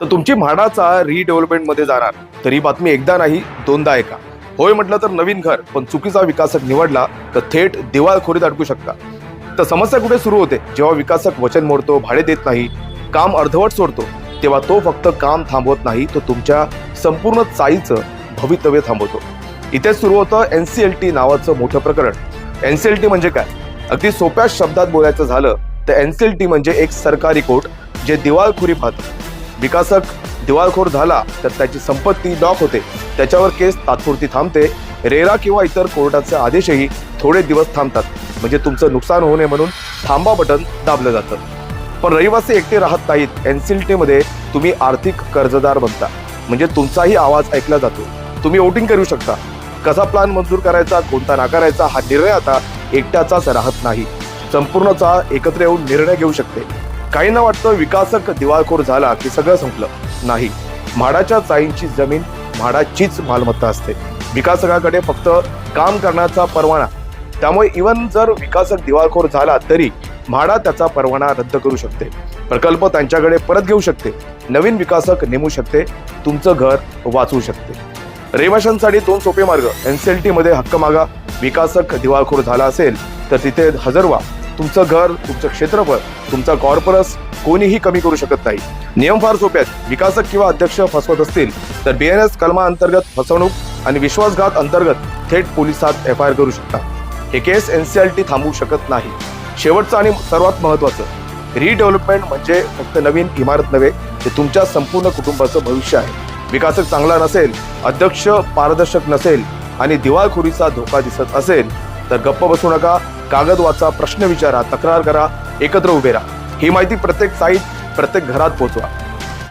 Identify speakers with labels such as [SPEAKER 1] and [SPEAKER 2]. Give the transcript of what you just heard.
[SPEAKER 1] तर तुमची म्हाडाचा रिडेव्हलपमेंटमध्ये जाणार. तर ही बातमी एकदा नाही दोनदा ऐका होय म्हटलं तर नवीन घर पण चुकीचा विकासक निवडला तर थेट दिवाळखोरीत अडकू शकता. तर समस्या कुठे सुरू होते? जेव्हा विकासक वचन मोडतो भाडे देत नाही काम अर्धवट सोडतो तेव्हा तो फक्त काम थांबवत नाही तो तुमच्या संपूर्ण चाईचं भवितव्य थांबवतो. इथे सुरू होतं एन सी एल टी नावाचं मोठं प्रकरण. एन सी एल टी म्हणजे काय? अगदी सोप्या शब्दात बोलायचं झालं तर एन सी एल टी म्हणजे एक सरकारी कोर्ट जे दिवाळखोरी पाहतं. विकासक दिवाळखोर झाला तर त्याची संपत्ती डॉक होते. त्याच्यावर केस तात्पुरती थांबते. रेरा किंवा इतर कोर्टाचे आदेशही थोडे दिवस थांबतात. म्हणजे तुमचं नुकसान होऊ नये म्हणून थांबा बटन दाबलं जातं. पण रहिवासी एकटे राहत नाहीत. एनसीएलटीमध्ये तुम्ही आर्थिक कर्जदार बनता. म्हणजे तुमचाही आवाज ऐकला जातो. तुम्ही वोटिंग करू शकता. कसा प्लान मंजूर करायचा कोणता नाकारायचा हा निर्णय आता एकट्याचाच राहत नाही. संपूर्णचा एकत्र येऊन निर्णय घेऊ शकते. काहींना वाटतं विकासक दिवाळखोर झाला की सगळं संपलं. नाही. म्हाडाच्या चाईंची जमीन म्हाडाचीच मालमत्ता असते. विकासकाकडे फक्त काम करण्याचा परवाना. त्यामुळे इवन जर विकासक दिवाळखोर झाला तरी म्हाडा त्याचा परवाना रद्द करू शकते. प्रकल्प त्यांच्याकडे परत घेऊ शकते. नवीन विकासक नेमू शकते. तुमचं घर वाचवू शकते. रेवाशांसाठी दोन सोपे मार्ग. एनसीएलटी मध्ये हक्क मागा. विकासक दिवाळखोर झाला असेल तर तिथे हजर व्हा. तुमचं घर तुमचं क्षेत्रफळ तुमचा कॉर्पोरस कोणीही कमी करू शकत नाही. नियम फार सोपे आहेत. विकासक किंवा अध्यक्ष फसवत असतील तर बीएनएस कलमा अंतर्गत फसवणूक आणि विश्वासघात अंतर्गत थेट पोलिसात एफ आय आर करू शकता. हे केस एनसीएलटी थांबवू शकत नाही. शेवटचं आणि सर्वात महत्वाचं रिडेव्हलपमेंट म्हणजे फक्त नवीन इमारत नव्हे ते तुमच्या संपूर्ण कुटुंबाचं भविष्य आहे. विकासक चांगला नसेल अध्यक्ष पारदर्शक नसेल आणि दिवाळखोरीचा धोका दिसत असेल तर गप्प बसू नका. कागद वाचा प्रश्न विचारा तक्रार करा एकत्र उभे राहा. ही माहिती प्रत्येक साईट प्रत्येक घरात पोहोचवा.